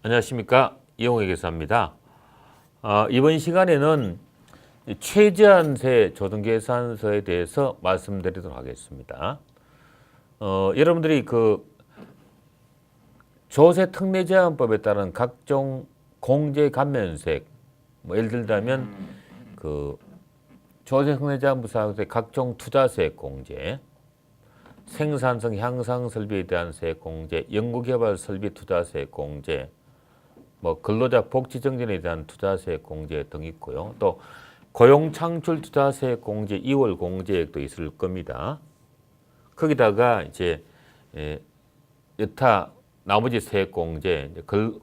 안녕하십니까 이용희 계사입니다. 어, 이번 시간에는 최저한세 조등계산서에 대해서 말씀드리도록 하겠습니다. 어, 여러분들이 그 조세 특례 제한법에 따른 각종 공제 감면색 뭐 예를 들자면 그 조세 특례 제한법 사항의 각종 투자세 공제 생산성 향상 설비에 대한 세액 공제, 연구개발 설비 투자세 공제, 뭐 근로자 복지 정진에 대한 투자세 공제 등 있고요. 또 고용 창출 투자세 공제 2월 공제액도 있을 겁니다. 거기다가 이제 예, 여타 나머지 세액 공제,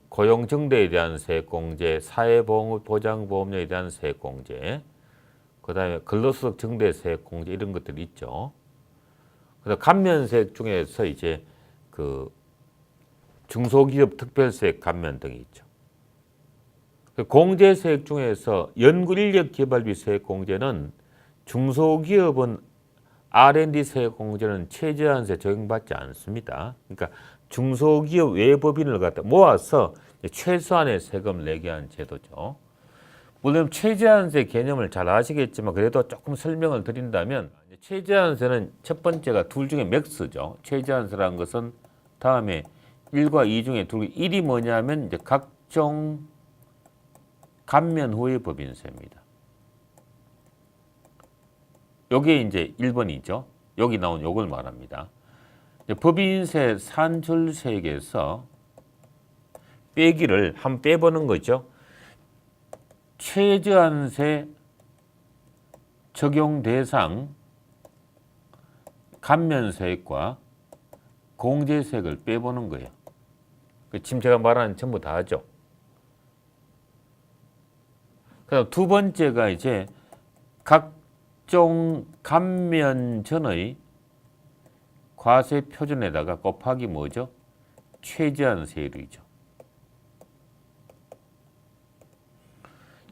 고용 정대에 대한 세액 공제, 사회보험 보장보험료에 대한 세액 공제, 그다음에 근로소득 정대 세액 공제 이런 것들이 있죠. 그래서 감면세액 중에서 이제 그 중소기업 특별세액 감면 등이 있죠. 그 공제 세액 중에서 연구 인력 개발비 세액 공제는 중소기업은 R&D 세액 공제는 최저한세 적용받지 않습니다. 그러니까 중소기업 외법인을 갖다 모아서 최소한의 세금 내게 한 제도죠. 물론 최저한세 개념을 잘 아시겠지만 그래도 조금 설명을 드린다면 최저한세는 첫 번째가 둘 중에 맥스죠. 최저한세라는 것은 다음에 1과 2 중에 둘 1이 뭐냐면 이제 각종 감면 후의 법인세입니다. 요게 이제 1번이죠. 여기 나온 요걸 말합니다. 법인세 산출세액에서 빼기를 한 빼보는 거죠. 최저한세 적용 대상 감면세액과 공제세액을 빼보는 거예요. 그 지금 제가 말하는 전부 다 하죠. 그다음 두 번째가 이제 각종 감면 전의 과세 표준에다가 곱하기 뭐죠? 최저한 세율이죠.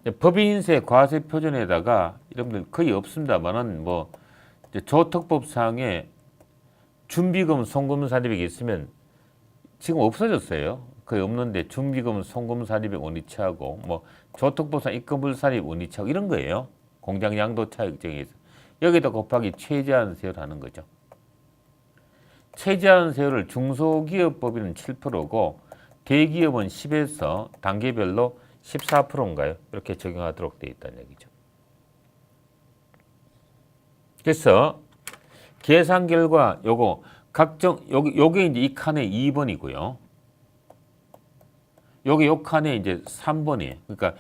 이제 법인세 과세 표준에다가 여러분들 거의 없습니다만은 뭐 조특법상에 준비금 송금 사립액이 있으면 지금 없어졌어요. 거의 없는데 준비금 송금 사립액 원위치하고 뭐 조특법상 입금불 사립 원위치하고 이런 거예요. 공장 양도 차익 등에서 여기다 곱하기 최저한 세율 하는 거죠. 최저한 세율을 중소기업 법인은 7%고 대기업은 10에서 단계별로 14%인가요? 이렇게 적용하도록 되어 있다는 얘기죠. 그래서 계산 결과 요거 각종 요게 이제 이 칸에 2번이고요. 여기 요 칸에 이제 3번이에요. 그러니까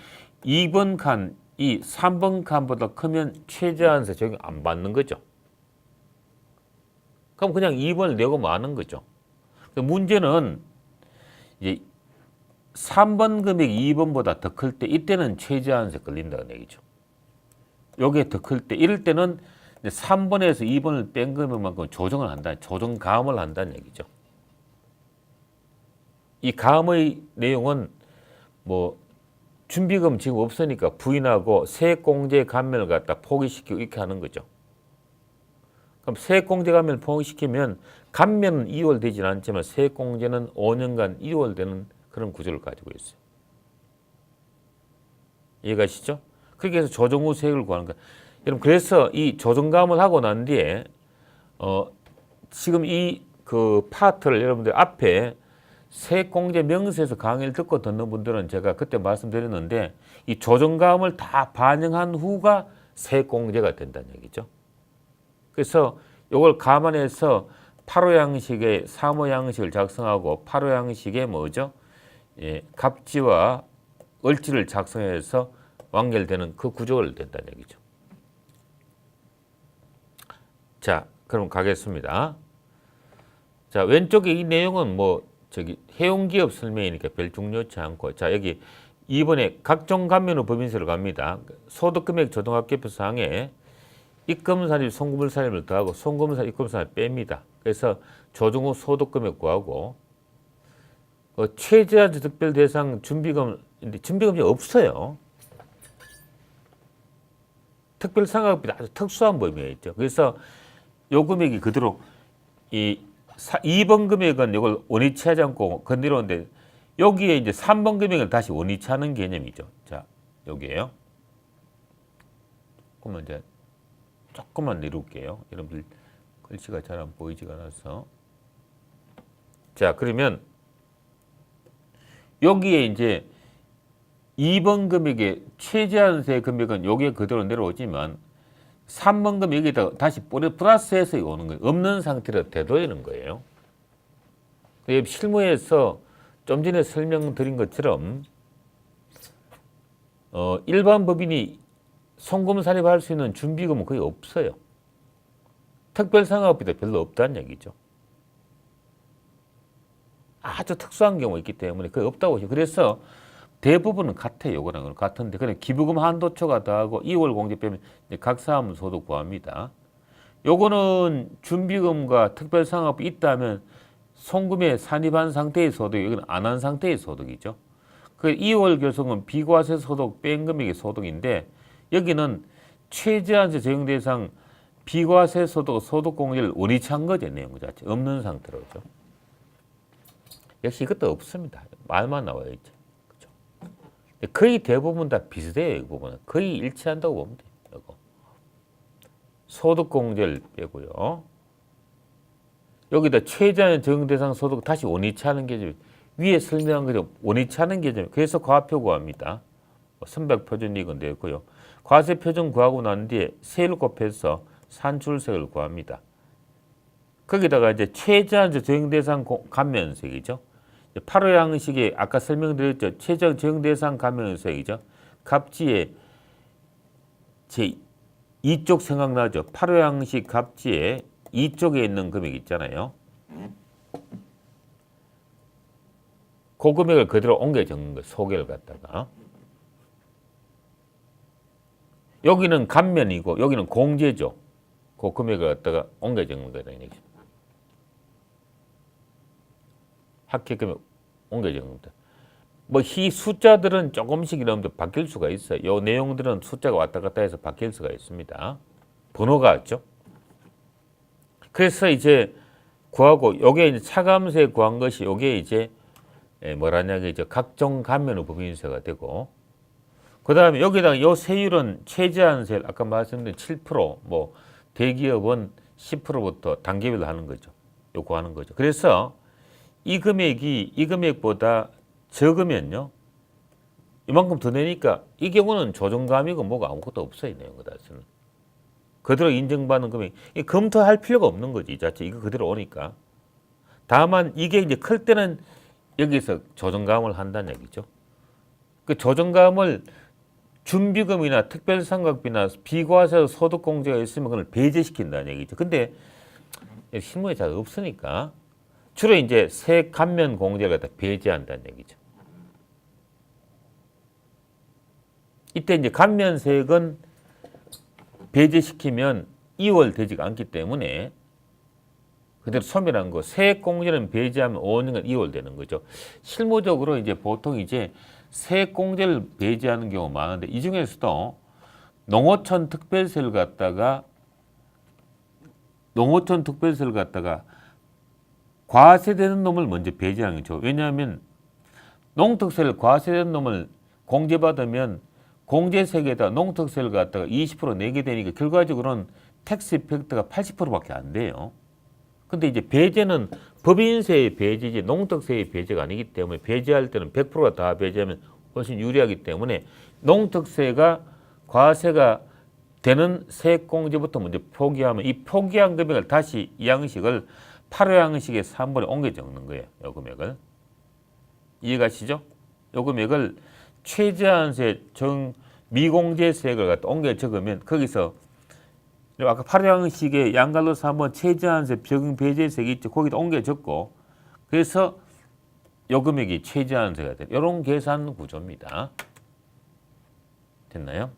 2번 칸, 이 3번 칸보다 크면 최저한세 적용 안 받는 거죠. 그럼 그냥 2번을 내고 마는 거죠. 그 문제는 이제 3번 금액이 2번보다 더 클 때 이때는 최저한세 걸린다는 얘기죠. 요게 더클 때 이럴 때는 3번에서 2번을 뺀 금액만큼 조정을 한다. 조정 감을 한다는 얘기죠. 이 감의 내용은 뭐 준비금 지금 없으니까 부인하고 세액공제 감면을 갖다 포기시키고 이렇게 하는 거죠. 그럼 세액공제 감면을 포기시키면 감면은 2월 되지는 않지만 세액공제는 5년간 2월 되는 그런 구조를 가지고 있어요. 이해가시죠? 그렇게 해서 조정 후 세액을 구하는 거예요. 여러분 그래서 이 조정감을 하고 난 뒤에 어 지금 이 그 파트를 여러분들 앞에 세액공제 명세에서 강의를 듣고 듣는 분들은 제가 그때 말씀드렸는데 이 조정감을 다 반영한 후가 세액공제가 된다는 얘기죠. 그래서 이걸 감안해서 8호 양식의 3호 양식을 작성하고 8호 양식의 뭐죠? 예, 갑지와 을지를 작성해서 완결되는 그 구조를 된다는 얘기죠. 자, 그럼 가겠습니다. 자, 왼쪽에 이 내용은 뭐 저기 해운기업 설명이니까 별 중요치 않고 자, 여기 2번에 각종 감면후 법인세를 갑니다. 소득금액 조정합계표 사항에 입금사립, 송금사립을 더하고 송금사립, 입금사립 뺍니다. 그래서 조정 후 소득금액 구하고 어, 최저한제 특별 대상 준비금 근데 준비금이 없어요. 특별 상각비 아주 특수한 범위에 있죠. 그래서 요 금액이 그대로 이 2번 금액은 이걸 원위치 하지 않고 건드려오는데 여기에 이제 3번 금액을 다시 원위치 하는 개념이죠. 자, 여기에요. 조금만 이제 조금만 내려올게요. 여러분들 글씨가 잘 안 보이지가 않아서. 자, 그러면 여기에 이제 2번 금액의 최저한세 금액은 여기에 그대로 내려오지만 3번 금액 여기다 다시 플러스해서 오는 거예요. 없는 상태로 되돌리는 거예요. 이 실무에서 좀 전에 설명드린 것처럼 어, 일반 법인이 송금 사립할 수 있는 준비금은 거의 없어요. 특별상업비도 별로 없다는 얘기죠. 아주 특수한 경우 있기 때문에 거의 없다고 보시죠. 그래서 대부분은 같아요. 요거랑 은 같은데 그냥 기부금 한도초가 더하고 2월 공제 빼면 각 사람 소득 구합니다. 요거는 준비금과 특별상업비 있다면 송금에 산입한 상태의 소득, 여기는 안 한 상태의 소득이죠. 그 2월 결성은 비과세 소득 뺀 금액의 소득인데 여기는 최저한세 적용 대상 비과세 소득 소득 공제를 원위치한 거죠 내용 자체 없는 상태로죠. 역시 이것도 없습니다. 말만 이제. 그죠? 거의 대부분 다 비슷해요 이 부분은 거의 일치한다고 보면 돼요. 이거. 소득 공제를 빼고요. 여기다 최저한 적용 대상 소득 다시 원위치하는 개념 위에 설명한 거죠 원위치하는 개념 그래서 과표 구합니다. 뭐 선백 표준 이건 되고요. 과세 표준 구하고 난 뒤에 세를 곱해서 산출세를 구합니다. 거기다가 이제 최저한 적용 대상 고- 감면세이죠. 8호 양식에 아까 설명드렸죠. 최저 적용 대상 감면세이죠. 갑지에 제 이쪽 생각나죠. 8호 양식 갑지에 이쪽에 있는 금액 있잖아요. 그 금액을 그대로 옮겨 적는 거예요. 소개를 갖다가. 여기는 감면이고 여기는 공제죠. 그 금액을 갖다가 옮겨 적는 거라 는 얘기죠. 합계 금액 옮겨 적는 겁니다. 뭐이 숫자들은 조금씩 이러면 바뀔 수가 있어요. 요 내용들은 숫자가 왔다 갔다 해서 바뀔 수가 있습니다. 번호가 있죠. 그래서 이제 구하고 요게 이제 차감세 구한 것이 요게 이제 예, 뭐라냐 이제 각종 감면의 법인세가 되고 그다음에 여기다가 요 세율은 최저한세 아까 말씀드린 7%뭐 대기업은 10%부터 단계별로 하는 거죠. 요 구하는 거죠. 그래서 이 금액이 이 금액보다 적으면요. 이만큼 더 내니까 이 경우는 조정감이고 뭐가 아무것도 없어요. 이 내용 그다스는. 그대로 인정받는 금액 이 검토할 필요가 없는 거지 이 자체 이거 그대로 오니까 다만 이게 이제 클 때는 여기서 조정감을 한다는 얘기죠. 그 조정감을 준비금이나 특별상각비나 비과세 소득공제가 있으면 그걸 배제시킨다는 얘기죠. 근데 실무에 잘 없으니까 주로 이제 세 감면 공제를 갖다 배제한다는 얘기죠. 이때 이제 감면세액은 배제시키면 2월 되지가 않기 때문에 그대로 소멸한 거 세액 공제는 배제하면 5년간 2월 되는 거죠. 실무적으로 이제 보통 이제 세액 공제를 배제하는 경우가 많은데 이 중에서도 농어촌 특별세를 갖다가 농어촌 특별세를 갖다가 과세되는 놈을 먼저 배제하는 거죠. 왜냐하면 농특세를 과세된 놈을 공제받으면 공제세계에다 농특세를 갖다가 20% 내게 되니까 결과적으로는 텍스 이펙트가 80%밖에 안 돼요. 근데 이제 배제는 법인세의 배제지 농특세의 배제가 아니기 때문에 배제할 때는 100%가 다 배제하면 훨씬 유리하기 때문에 농특세가 과세가 되는 세액공제부터 먼저 포기하면 이 포기한 금액을 다시 이 양식을 8호 양식의 3분에 옮겨 적는 거예요. 요 금액을. 이해가시죠? 요 금액을 최저한세 정 미공제세액을 갖다 옮겨 적으면 거기서 아까 8호 양식의 양갈로서 한번 최저한세 병 배제세액이 있죠. 거기다 옮겨 적고 그래서 요 금액이 최저한세가 돼. 이런 계산 구조입니다. 됐나요?